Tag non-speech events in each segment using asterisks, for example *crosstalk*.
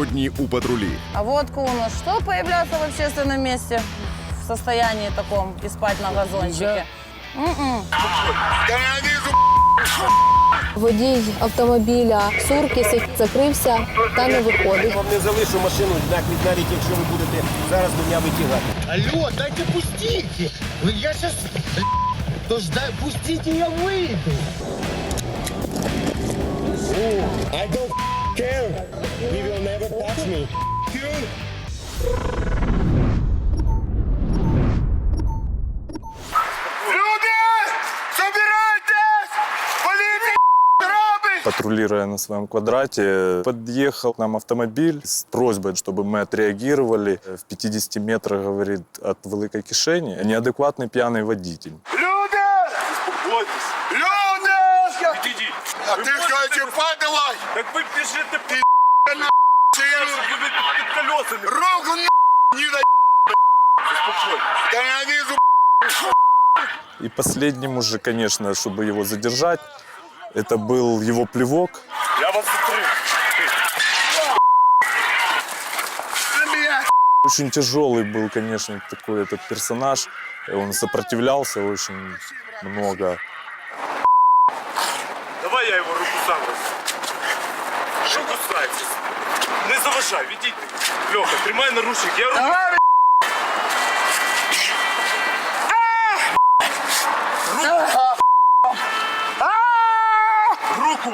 Сьогодні у патрулі А водку у нас что появляться в общественном месте в состоянии таком и спать на газончике? М-м. Водій автомобіля Суркіс закрився та не виходить. вам не залишу машину навіть, навіть якщо ви будете зараз мене витягати. Алло, дайте пустите! Вы- Я сейчас... То ж дай, пустите, я выйду. I don't care. He *laughs* will never touch me. Люди! Собирайтесь! Полиция робить! Патрулируя на своем квадрате, подъехал к нам автомобиль с просьбой, чтобы мы отреагировали. В 50 метрах, говорит, от Великой Кишени неадекватный пьяный водитель. Люди! Успокойтесь! Люди! Відійдіть. А ти що, чіпай давай! Так ви біжите під Сильно! ви колесами. Руку на не я вижу! И последним уже, конечно, чтобы его задержать, это был его плевок. Я вас. Очень тяжелый был, конечно, такой этот персонаж. Он сопротивлялся очень много. Давай я його руку сам кусається? Не заважай, відійди. Льоха, тримай наручник, я руку. Руку!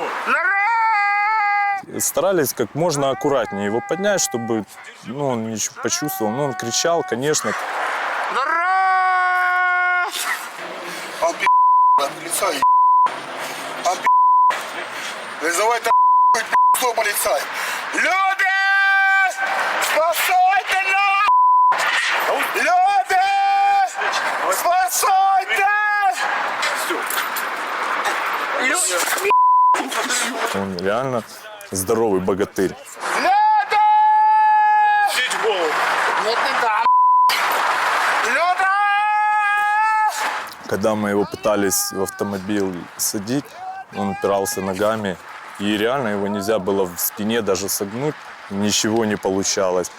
Старались как можно аккуратнее его поднять, чтобы ну, он ничего почувствовал. Ну, он кричал, конечно, А пи***. Вызывай там полицай. Люди! Спасайте нас! Люди! Спасайте! он реально здоровый богатырь. Люди! Когда мы его пытались в автомобиль садить, он упирался ногами, и реально его нельзя было в спине даже согнуть, ничего не получалось.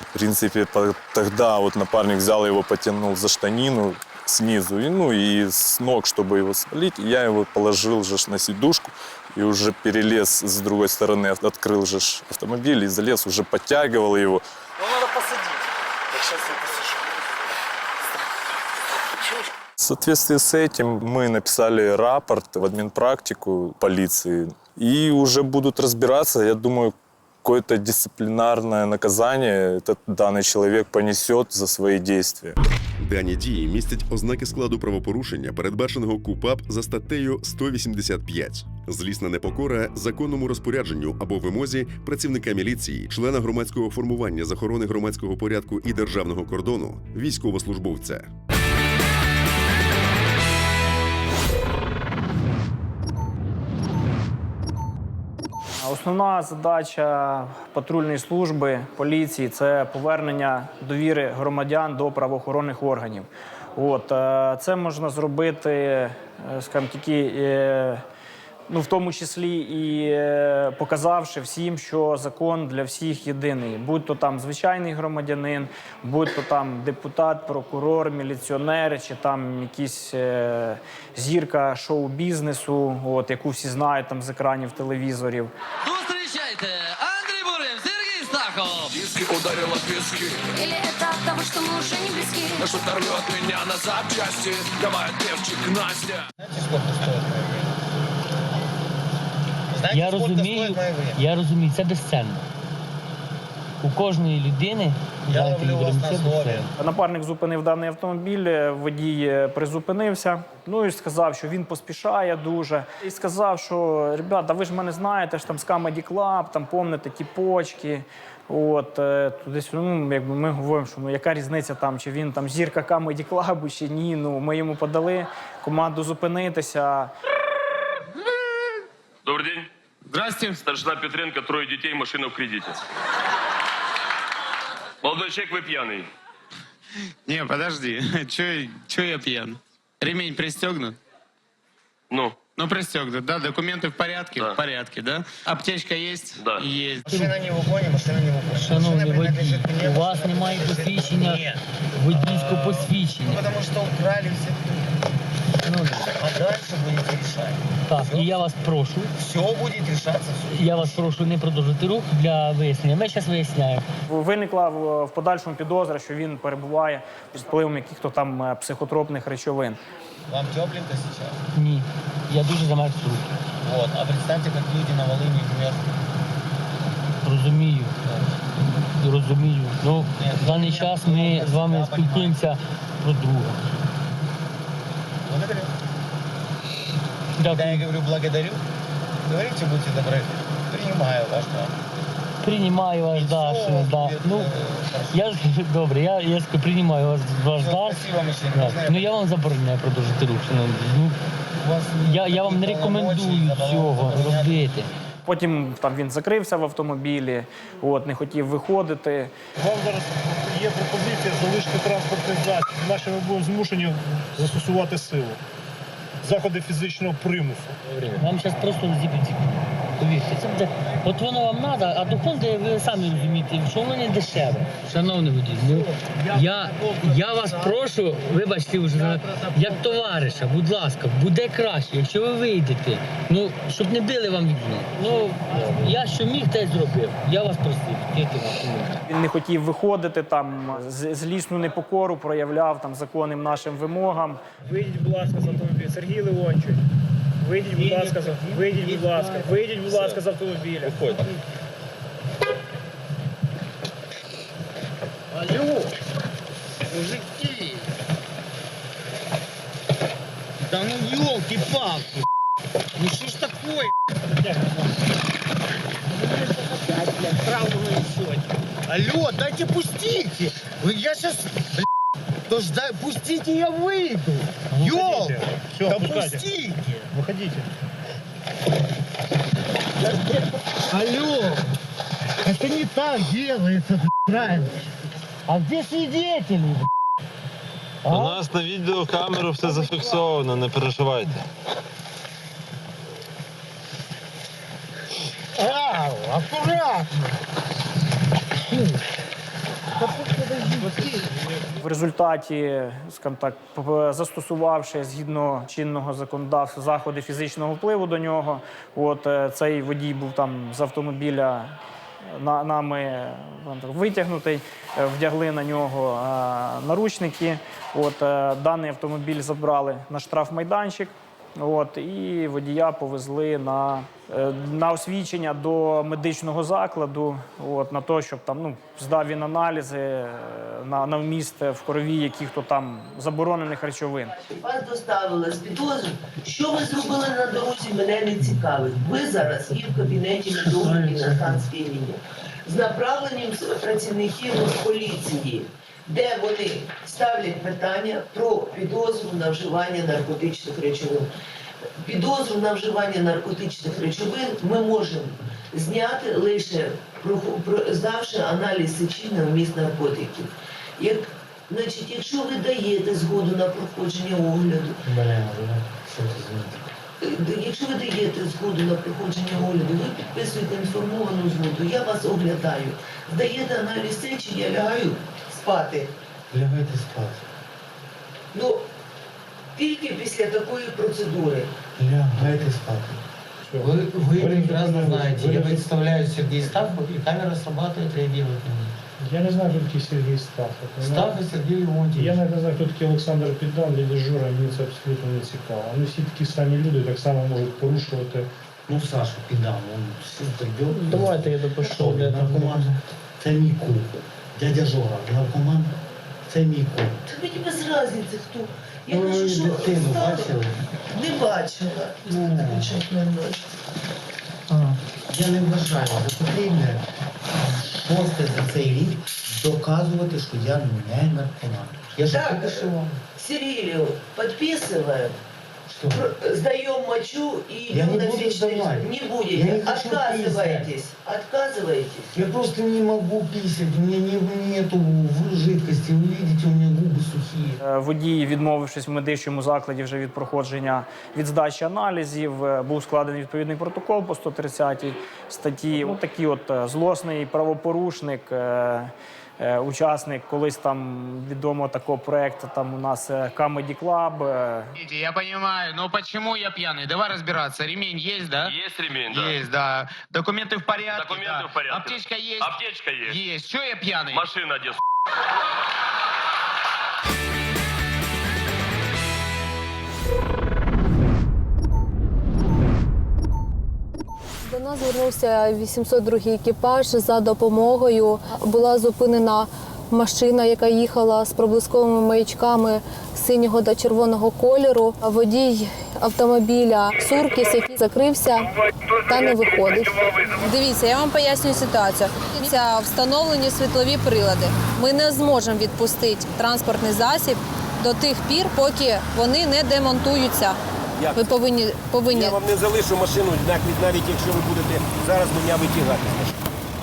В принципе, тогда вот напарник взял его, потянул за штанину снизу, и, ну и с ног, чтобы его свалить, и я его положил же на сидушку, и уже перелез с другой стороны, от- открыл же автомобиль и залез, уже подтягивал его. В соответствии с этим мы написали рапорт в админпрактику полиции и уже будут разбираться. Я думаю, какое-то дисциплинарное наказание этот данный человек понесет за свои действия. Дані дії містять ознаки складу правопорушення, передбаченого КУПАП за статтею 185. Злісна непокора законному розпорядженню або вимозі працівника міліції, члена громадського формування з охорони громадського порядку і державного кордону, військовослужбовця. Основна задача патрульної служби поліції це повернення довіри громадян до правоохоронних органів. От е, це можна зробити, е, скажімо, такі, ну в тому числі і е, показавши всім, що закон для всіх єдиний, будь то там звичайний громадянин, будь то там депутат, прокурор, міліціонер, чи там якісь е, зірка шоу-бізнесу, от яку всі знають там з екранів телевізорів. Зустрічайте Андрій Бурим, Сергій Стахов. Или это от того, что мы уже не близки? Знаете, Я сколько розумію, стоит моя время? я розумію, це безценно. у кожної людини Я давайте ловлю вас на слові. Напарник зупинив даний автомобіль, е, водій е, призупинився. Ну і сказав, що він поспішає дуже. І сказав, що ребята, ви ж мене знаєте, ж там з Comedy Club, там помните ті почки. От е, туди ну, якби ми говоримо, що ну яка різниця там, чи він там зірка Comedy Club, чи ні. Ну ми йому подали команду зупинитися. Добрый день. Здрасте. Старшина Петренко, трое детей, машина в кредите. Молодой человек, вы пьяный. Не, подожди. *laughs* Че, че я пьян? Ремень пристегнут? Ну, Ну, пристегнут, да? Документы в порядке? Да. В порядке, да? Аптечка есть? Да. Есть. Машина не в угоне, машина не в угоне. Шановний Машина водій, принадлежит мне, у вас машина немає принадлежит посвідчення, мне. водійського Ну, посвідчення. потому что украли все. Шановний, А дальше будете решать. Так, і я вас прошу, Все будет решаться в суде. я вас прошу не продовжити рух для вияснення. Ми зараз виясняємо. Виникла в, в подальшому підозра, що він перебуває під впливом якихось там е, психотропних речовин. Вам тепленько сейчас? Ні, я дуже замерз руки. Вот. А представьте, как люди на Волыне мерзнут. Розумію. Розумію. Ну, в даний ну, час ми з вами спілкуємося про друга. Благодарю. Когда Дякую. я говорю благодарю, говорите, будьте добры. Принимаю ваш дар. Приймаю ваш дар. Всё що- да. будет, Ну, э, хорошо. я *laughs* добре, я, я скажу, приймаю ваш, ваш Всё, дар. Спасибо, мужчина. Да. Можно Ну я вам забороняю продовжити рух. шановні. Ну, У вас я, я вам не никаких рекомендую полномочий цього забороняти. робити. Потім там він закрився в автомобілі, от не хотів виходити. Вам зараз є пропозиція залишити транспортний засіб, інакше ми будемо змушені застосувати силу. Заходи фізичного примусу. Вам зараз просто розіб'ють. Повірте, це буде. От воно вам треба, а доходи ви самі розумієте, що воно не дешеве. Шановний водій, ну я, я вас прошу, вибачте вже як товариша, будь ласка, буде краще, якщо ви вийдете. Ну, щоб не били вам вікно. Ну я що міг, те й зробив. Я вас просив. Він не хотів виходити там, з- злісну непокору проявляв там законним нашим вимогам. Вийдіть, будь ласка, з автомобіля. Сергій Леончик. Вийдіть, будь ласка, з- вийдіть, будь ласка, вийдіть, будь ласка, з автомобіля. Алло, мужики. Да ну елки-палки. Ну что ж такое? Алло, дайте пустите. Вы- Я сейчас... То ж дай, пустите, я выйду. Ёл, Все, да пускайте. пустите. Выходите. Алло, это не так делается, правильно. А де свідетелі? У нас на відеокамеру все зафіксовано, не переживайте. Ау, аккуратно. В результаті, скажімо так, застосувавши згідно чинного законодавства заходи фізичного впливу до нього, от е, цей водій був там з автомобіля на, нами е, витягнутий, е, вдягли на нього е, наручники. От е, даний автомобіль забрали на штрафмайданчик. От, і водія повезли на, е, на освідчення до медичного закладу, от, на те, щоб там ну, здав він аналізи е, на, на вміст в крові яких-то там заборонених речовин. Вас доставили з підозрою. Що ви зробили на дорозі, мене не цікавить. Ви зараз і в кабінеті на стан сп'яніння з направленням працівників поліції, де вони ставлять питання про підозру на вживання наркотичних речовин. Підозру на вживання наркотичних речовин ми можемо зняти лише здавши аналіз сечі на вміст наркотиків. Як, значить, якщо ви даєте згоду на проходження огляду, Е, Якщо ви даєте згоду на проходження огляду, ви підписуєте інформовану згоду, я вас оглядаю. Здаєте аналіз сечі, я лягаю спати. Лягайте спати. Ну, тільки після такої процедури. Лягайте спати. Вы, Вы прекрасно знаете, я представляю Сергей Ставку, и камера срабатывает, реагирует на меня. Я не знаю, хто такий Сергій Стахов. Ставка Сергей Леонтьевич. Я навіть не знаю, хто такий Олександр Піддан, дядя Жора, мені це абсолютно не цікаво. Вони всі такі самі люди, так само можуть порушувати. Ну, Саша, педан, он все придет. Давайте я допишу для наркоман. Це мій кум. Дядя Жора, наркоман. Це мій кум. Та мені без різниці хто. Я Ну, кажу, що дитину встали. бачили? Не бачила. Ну. Я не вважаю за потрібне шосте за цей рік доказувати, що я не наркоман. Я ж Так, тільки що вам. Сирилию подписываем, Что? пр- сдаем мочу и Я идем не на буду вечный сдавать. Не Я будете. не хочу Отказываетесь. Отказываетесь. Я просто не могу писать, у меня не, нету в- жидкости, вы видите, у меня губы сухие. Е, Водій, відмовившись в медичному закладі вже від проходження від здачі аналізів, е, був складений відповідний протокол по 130 статті. Ось такий от е, злосний правопорушник, е, е, учасник колись там відомого такого проекту. Там у нас е, Comedy Club. е, Я понимаю, но почему я пьяный? Давай разбираться. Ремень есть, да? Есть ремень, да. Есть, да. Документы в порядке? Документы да. в порядке. Аптечка есть? Аптечка есть. Есть. Че я пьяный? Машина где, Нас звернувся 802 екіпаж за допомогою. Була зупинена машина, яка їхала з проблисковими маячками синього та червоного кольору. Водій автомобіля Суркіс, який закрився та не виходить. Дивіться, я вам пояснюю ситуацію. Це встановлені світлові прилади. Ми не зможемо відпустити транспортний засіб до тих пір, поки вони не демонтуються. Як Ви повинні повинні. Я вам не залишу машину, навіть, навіть якщо ви будете зараз мене витягати з машини.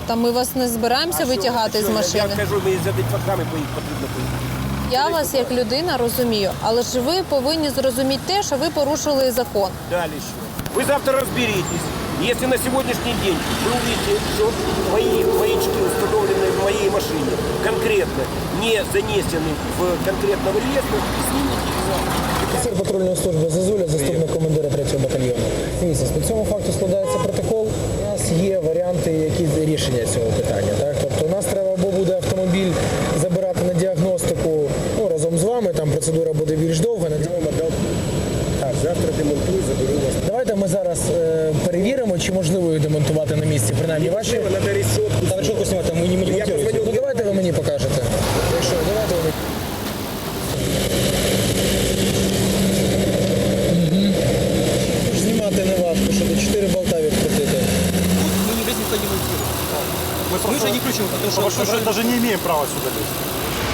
Та ми вас не збираємося А що, витягати що, з я- машини. Я кажу, мені за дитваками поїхати потрібно поїхати. Я вас як людина розумію, але ж ви повинні зрозуміти те, що ви порушили закон. Далі що? Ви завтра розберітесь. Якщо на сьогоднішній день ви увидите, що мої маячки встановлені в моїй машині конкретно не занесені в конкретного реєстру, зніміть їх завтра. Офіцер патрульної служби Зазуля, заступник командира 3-го батальйону. Дивіться, по цьому факту складається протокол. У нас є варіанти, які рішення цього питання. Так? Тобто у нас треба або буде автомобіль забирати на діагностику ну, разом з вами, там процедура буде більш довга. На так, завтра демонтую, заберу вас. Давайте ми зараз е, перевіримо, чи можливо її демонтувати на місці. Принаймні ваші. Надо решетку. Та решетку знімати, ми не демонтуємо. Ну давайте ви мені покажете. Якщо, давайте ви мені. Знімати не важко, що до 4 болта відкрутити. Мы здесь никто не монтирует. Мы, просто... тому що... потому что, даже не имеем права сюда лезть.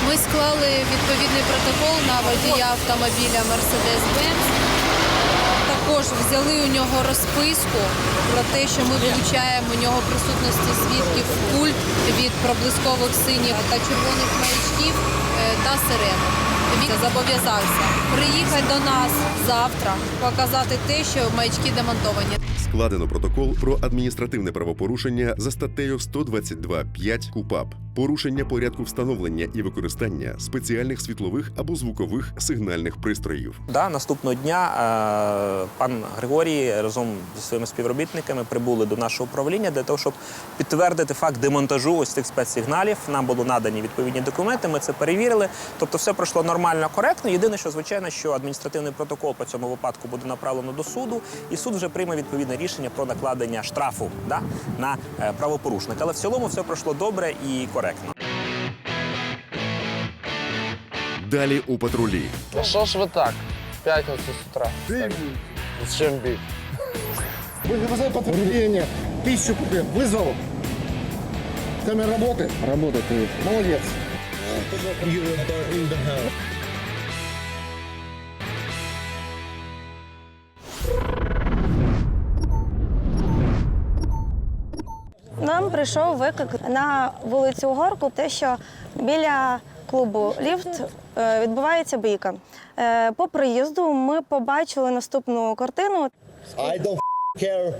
Ми склали відповідний протокол на водія автомобіля Mercedes-Benz. Також взяли у нього розписку про те, що ми вилучаємо у нього присутності свідків культ від проблискових синіх та червоних маячків е, та сирен. Він зобов'язався приїхати до нас завтра, показати те, що маячки демонтовані. Складено протокол про адміністративне правопорушення за статтею 122.5 КУПАП, порушення порядку встановлення і використання спеціальних світлових або звукових сигнальних пристроїв. Да, наступного дня е, пан Григорій разом зі своїми співробітниками прибули до нашого управління для того, щоб підтвердити факт демонтажу ось цих спецсигналів. Нам було надані відповідні документи. Ми це перевірили. Тобто, все пройшло нормально, коректно. Єдине, що звичайно, що адміністративний протокол по цьому випадку буде направлено до суду, і суд вже прийме відповідне рішення про накладення штрафу да, на е, правопорушника. Але в цілому все пройшло добре і коректно. Далі у патрулі. Ну що ж ви так? В п'ятницю з утра. Так, З чим бій? Вызывай подтверждение. Тысячу купил. Вызвал. Камера работает? Работает. Молодец. Прийшов виклик на вулицю Угорку, те, що біля клубу Ліфт е, відбувається бійка. Е, По приїзду ми побачили наступну картину. I don't care.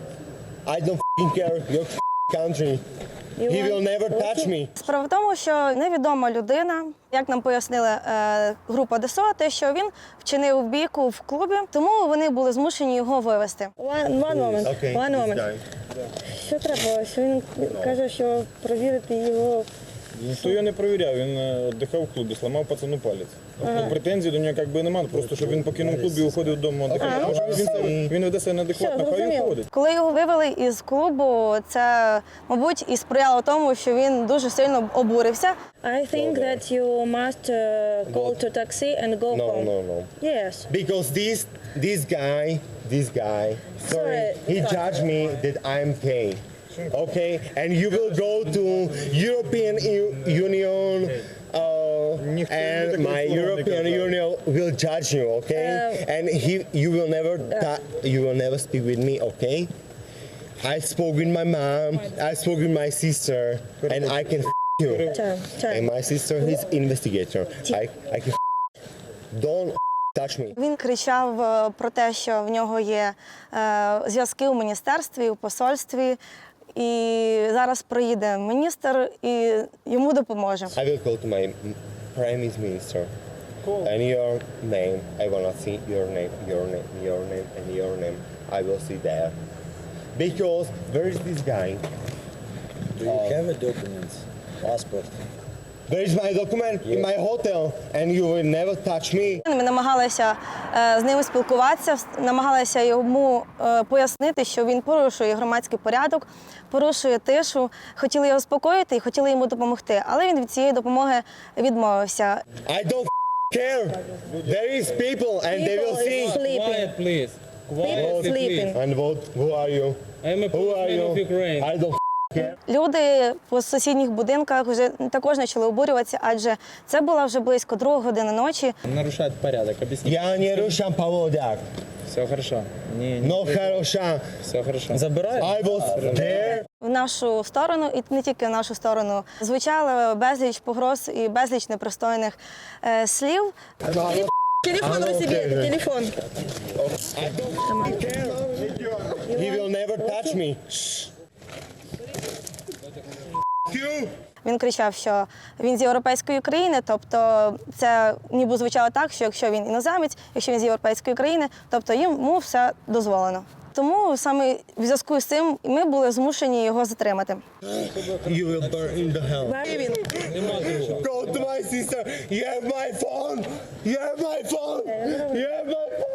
I don't care. Your country. He will never touch me. Справа в тому, що невідома людина, як нам пояснила е, група ДСО, те, що він вчинив бійку в клубі, тому вони були змушені його вивезти. One, one moment. Okay, One moment. Що треба? Він каже, що провірити його Ніхто його не перевіряв, він е, віддихав в клубі, сламав пацану палець. Ну, Претензій до нього як би немає, просто щоб він покинув клуб і уходив додому віддихати. Він, це- він веде себе неадекватно, хай і уходить. Коли його вивели із клубу, це, мабуть, і сприяло тому, що він дуже сильно обурився. I think that you must uh, call to taxi and go No, home. no, no. Yes. Because this this guy, this guy, sorry, he judged me that I'm gay. Okay, and you will go to European Union, uh, and my European Union will judge you. Okay, and he, you will never, ta- you will never speak with me. Okay. I spoke with my mom. I spoke with my sister, and I can f- you. And my sister is investigator. I, I can. f- Don't touch me. Він кричав е, про те, що в нього є е, зв'язки у міністерстві, у посольстві. І зараз приїде міністр і йому допоможе. I will call to my prime minister. Cool. And your name, I wanna see your name, your name, your name, and your name. I will see there. Because where is this guy? Do you have a document? Passport? Where is my document? In my hotel, and you will never touch me. Ми намагалися е, з ним спілкуватися, намагалися йому е, пояснити, що він порушує громадський порядок, порушує тишу. Хотіли його заспокоїти і хотіли йому допомогти, але він від цієї допомоги відмовився. I don't care. There is people, and they will People see. is sleeping. Quiet, please. People Quiet, sleeping. please. And what? Who are you? I am a Who are policeman you? of Ukraine. I don't care. Люди по сусідніх будинках вже також почали обурюватися, адже це була вже близько другої години ночі. Нарушает порядок, объясни. Я не рушам поводок. Все хорошо. Не, Но хороша. Все хорошо. Забирай. I was there. В нашу сторону, і не тільки в нашу сторону, звучало безліч погроз і безліч непристойних е, слів. Телефон у себе, это телефон. He will never touch me. Він кричав, що він з європейської країни, тобто це ніби звучало так, що якщо він іноземець, якщо він з європейської країни, тобто йому все дозволено. Тому саме в зв'язку з цим ми були змушені його затримати. You will burn in the hell. Де він? Go to my sister. You have my phone. You have my phone. You have my phone.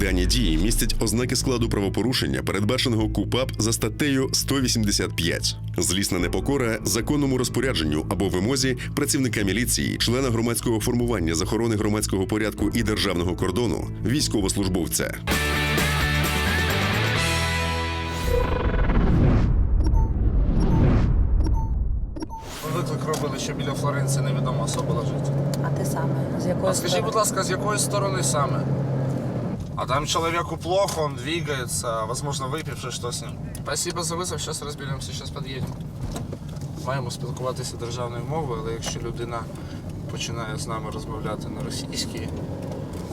Дані дії містять ознаки складу правопорушення, передбаченого КУПАП за статтею 185. Злісна непокора законному розпорядженню або вимозі працівника міліції, члена громадського формування з охорони громадського порядку і державного кордону, військовослужбовця. Виклик робили, що біля Флоренції невідома особа лежить. А ти саме з якої А скажіть, будь ласка, з якої сторони саме? А там человеку плохо, он двигается, возможно, выпивший, что с ним. Спасибо за вызов, сейчас разберемся, сейчас подъедем. Маємо спілкуватися державною мовою, але якщо людина починає з нами розмовляти на російській,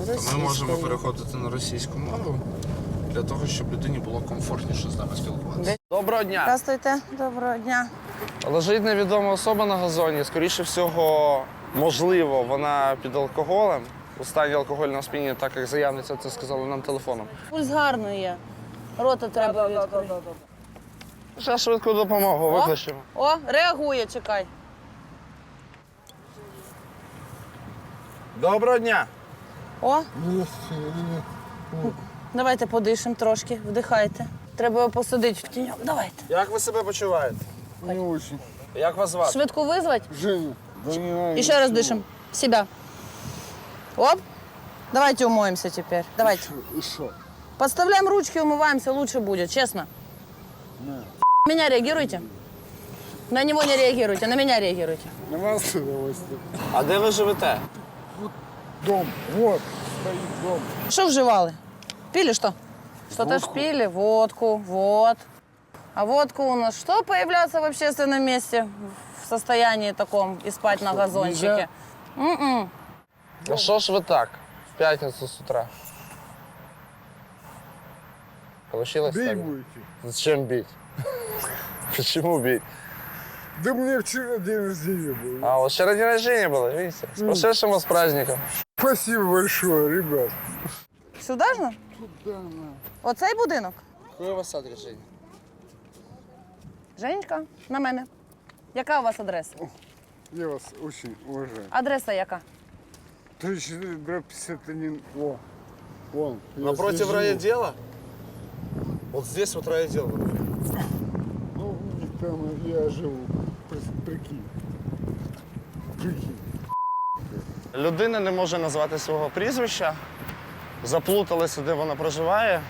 то ми можемо переходити на російську мову для того, щоб людині було комфортніше з нами спілкуватися. Доброго дня! Здравствуйте, доброго дня. Лежить невідома особа на газоні. Скоріше всього, можливо, вона під алкоголем. У стані алкогольного сп'яніння, так як заявниця це сказала нам телефоном. Пульс гарний є. Рота треба відкрити. Ще швидку допомогу викличемо. О, реагує, чекай. Доброго дня! О. Давайте подишемо трошки, вдихайте. Треба його посадити в тіньок. Давайте. Як ви себе почуваєте? Не очень. Як вас звати? Швидку визвати? Женя. І ще раз дишимо. Себя. Оп. Давайте умоемся теперь. Давайте. И что? Подставляем ручки, умываемся, лучше будет, честно. Меня реагируйте. На него не реагируйте, на меня реагируйте. На вас с удовольствием. А де ви живете? Дом. Вот. Стоит дом. Что вживали? Пили что? Что-то ж Водку. пили? Водку, вот. А водка у нас что появляться в общественном месте в состоянии таком и спать на газончике? М-м. Ну що ж ви так? В п'ятницю з утра. Получилось Бей так? будете. Зачем бить? *laughs* Почему бить? Да мне вчера день рождения был. А, вот вчера день рождения было, видите? С прошедшим вас праздником. Спасибо большое, ребят. Сюда ж? ну? Туда, на. Оцей будинок? Какой у вас адрес, Женя? Женечка, на мене. Яка у вас адреса? Я вас очень уважаю. Адреса яка? Точно, дробь 51. О, вон. Напротив райотдела? Вот здесь вот райотдел. Ну, там я живу. Прикинь. Прикинь. Людина не може назвати свого прізвища, заплуталися, де вона проживає.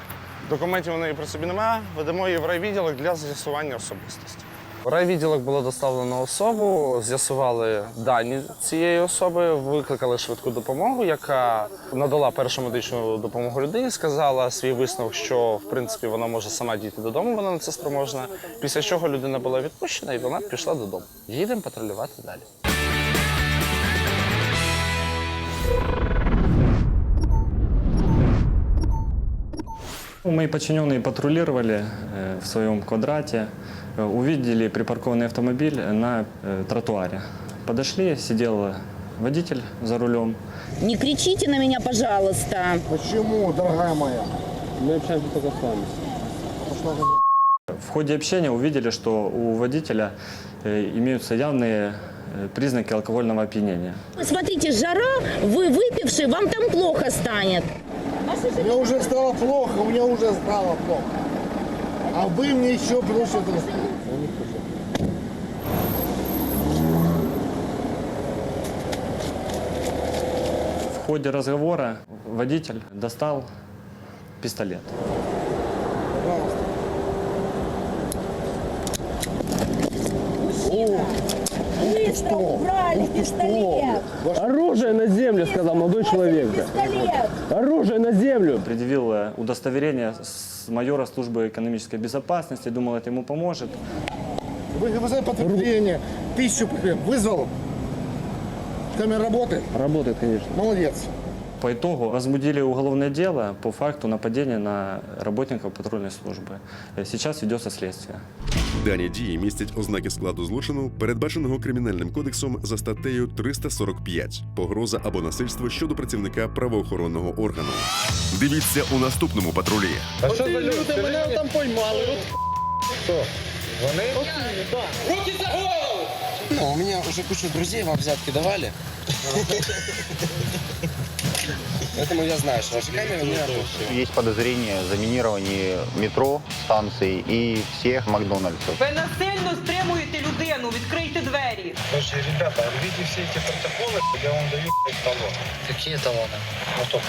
Документів у неї при собі немає. Ведемо її в райвідділок для з'ясування особистості. В райвідділок було доставлено особу, з'ясували дані цієї особи, викликали швидку допомогу, яка надала першу медичну допомогу людині, сказала свій висновок, що в принципі вона може сама дійти додому, вона на це спроможна. Після чого людина була відпущена і вона пішла додому. Їдемо патрулювати далі. Мои подчиненные патрулировали э, в своем квадрате, э, Увидели припаркованный автомобиль на э, тротуаре. Подошли, сидел водитель за рулем. Не кричите на меня, пожалуйста. Почему, дорогая моя? Мы общаемся только с вами. В ходе общения увидели, что у водителя э, имеются явные э, признаки алкогольного опьянения. Смотрите, жара, вы выпивший, вам там плохо станет. Мне уже стало плохо, у меня уже стало плохо. А вы мне еще плюс это... В ходе разговора водитель достал пистолет. Убрали пистолет. Оружие на землю, сказал молодой человек. Пистолет. Оружие на землю! Предъявил э, удостоверение с майора службы экономической безопасности, думал, это ему поможет. Вы вызвали подтверждение, тысячу подтверждений. Вызвал. Камера работает? Работает, конечно. Молодец. По итогу возбудили уголовное дело по факту нападения на работников патрульной службы. Э, Сейчас ведется следствие. Дані дії містять ознаки складу злочину, передбаченого кримінальним кодексом за статтею 345 погроза або насильство щодо працівника правоохоронного органу. Дивіться у наступному патрулі. А що за люди? Мене там поймали. Що? Вони? Руки за голову! Ну, у меня уже кучу друзей вам взятки давали. Поэтому я знаю, что ваши камеры не работают. Есть подозрение в заминировании метро, станций и всех Макдональдсов. Ви насильно стримуєте людину, відкрийте двері. Слушай, ребята, рвите все эти протоколы, я вам даю талон. Какие талоны? Ну, то,